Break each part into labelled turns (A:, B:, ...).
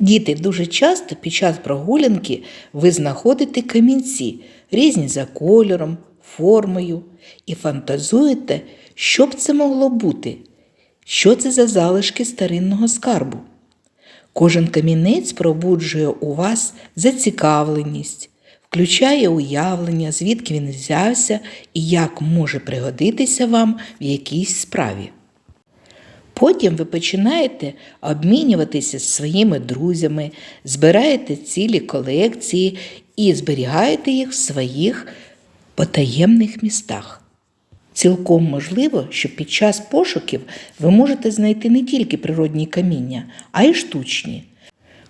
A: Діти, дуже часто під час прогулянки ви знаходите камінці, різні за кольором, формою, і фантазуєте, що б це могло бути, що це за залишки старинного скарбу. Кожен камінець пробуджує у вас зацікавленість, включає уявлення, звідки він взявся і як може пригодитися вам в якійсь справі. Потім ви починаєте обмінюватися з своїми друзями, збираєте цілі колекції і зберігаєте їх в своїх потаємних містах. Цілком можливо, що під час пошуків ви можете знайти не тільки природні каміння, а й штучні.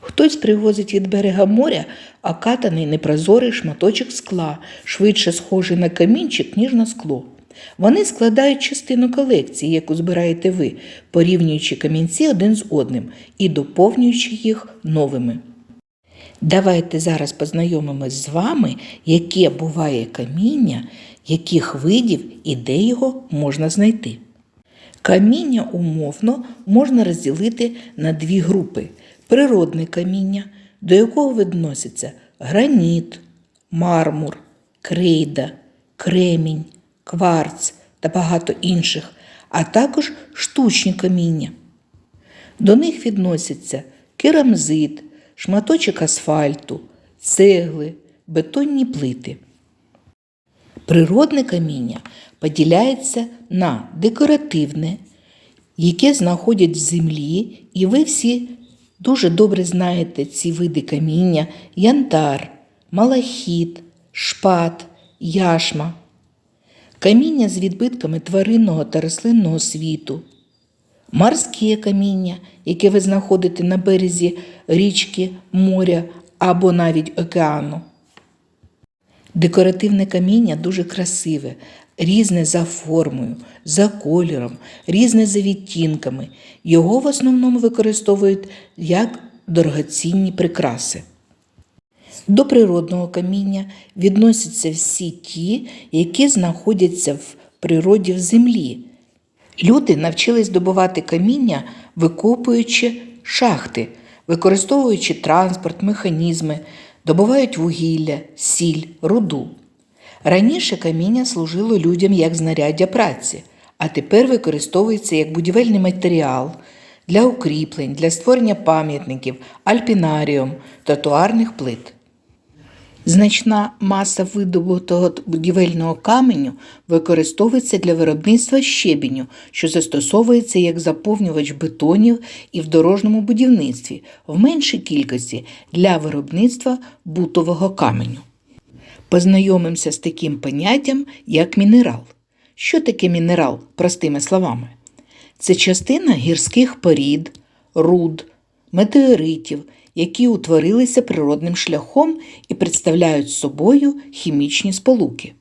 A: Хтось привозить від берега моря окатаний непрозорий шматочок скла, швидше схожий на камінчик, ніж на скло. Вони складають частину колекції, яку збираєте ви, порівнюючи камінці один з одним і доповнюючи їх новими. Давайте зараз познайомимось з вами, яке буває каміння, яких видів і де його можна знайти. Каміння умовно можна розділити на дві групи: природне каміння, до якого відносяться граніт, мармур, крейда, кремінь, кварц та багато інших, а також штучні каміння. До них відносяться керамзит, шматочок асфальту, цегли, бетонні плити. Природне каміння поділяється на декоративне, яке знаходять в землі, і ви всі дуже добре знаєте ці види каміння: янтар, малахіт, шпат, яшма, каміння з відбитками тваринного та рослинного світу, морське каміння, яке ви знаходите на березі річки, моря або навіть океану. Декоративне каміння дуже красиве, різне за формою, за кольором, різне за відтінками. Його в основному використовують як дорогоцінні прикраси. До природного каміння відносяться всі ті, які знаходяться в природі в землі. Люди навчились добувати каміння, викопуючи шахти, використовуючи транспорт, механізми, добувають вугілля, сіль, руду. Раніше каміння служило людям як знаряддя праці, а тепер використовується як будівельний матеріал для укріплень, для створення пам'ятників, альпінаріум, тротуарних плит. Значна маса видобутого будівельного каменю використовується для виробництва щебеню, що застосовується як заповнювач бетонів і в дорожньому будівництві, в меншій кількості для виробництва бутового каменю. Познайомимося з таким поняттям, як мінерал. Що таке мінерал, простими словами? Це частина гірських порід, руд, метеоритів, які утворилися природним шляхом і представляють собою хімічні сполуки.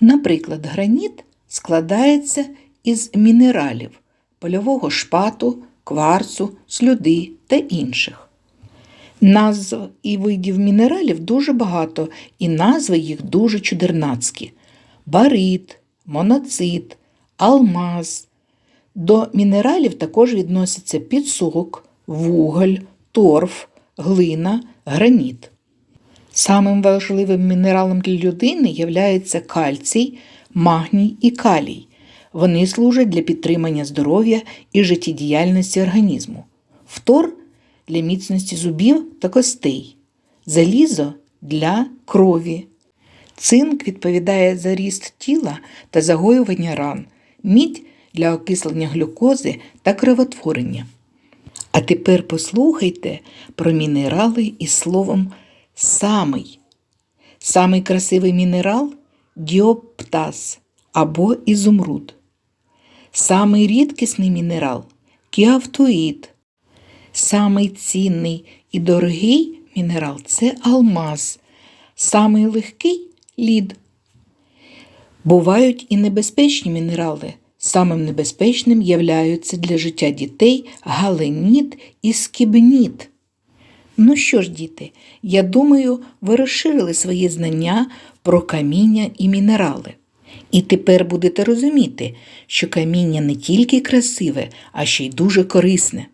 A: Наприклад, граніт складається із мінералів польового шпату, кварцу, слюди та інших. Назв і видів мінералів дуже багато, і назви їх дуже чудернацькі: барит, моноцит, алмаз. До мінералів також відносяться підсок, вуголь, торф, глина, граніт. Самим важливим мінералом для людини являється кальцій, магній і калій. Вони служать для підтримання здоров'я і життєдіяльності організму. Фтор для міцності зубів та костей, залізо для крові. Цинк відповідає за ріст тіла та загоювання ран, мідь для окислення глюкози та кровотворення. А тепер послухайте про мінерали із словом самий. Самий красивий мінерал діоптаз або ізумруд. Самий рідкісний мінерал кіавтоїд. Самий цінний і дорогий мінерал це алмаз. Самий легкий лід. Бувають і небезпечні мінерали. Самим небезпечним являються для життя дітей галеніт і скібніт. Ну що ж, діти, я думаю, ви розширили свої знання про каміння і мінерали. І тепер будете розуміти, що каміння не тільки красиве, а ще й дуже корисне.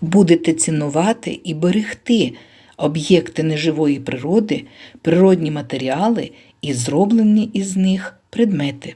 A: Будете цінувати і берегти об'єкти неживої природи, природні матеріали і зроблені із них предмети.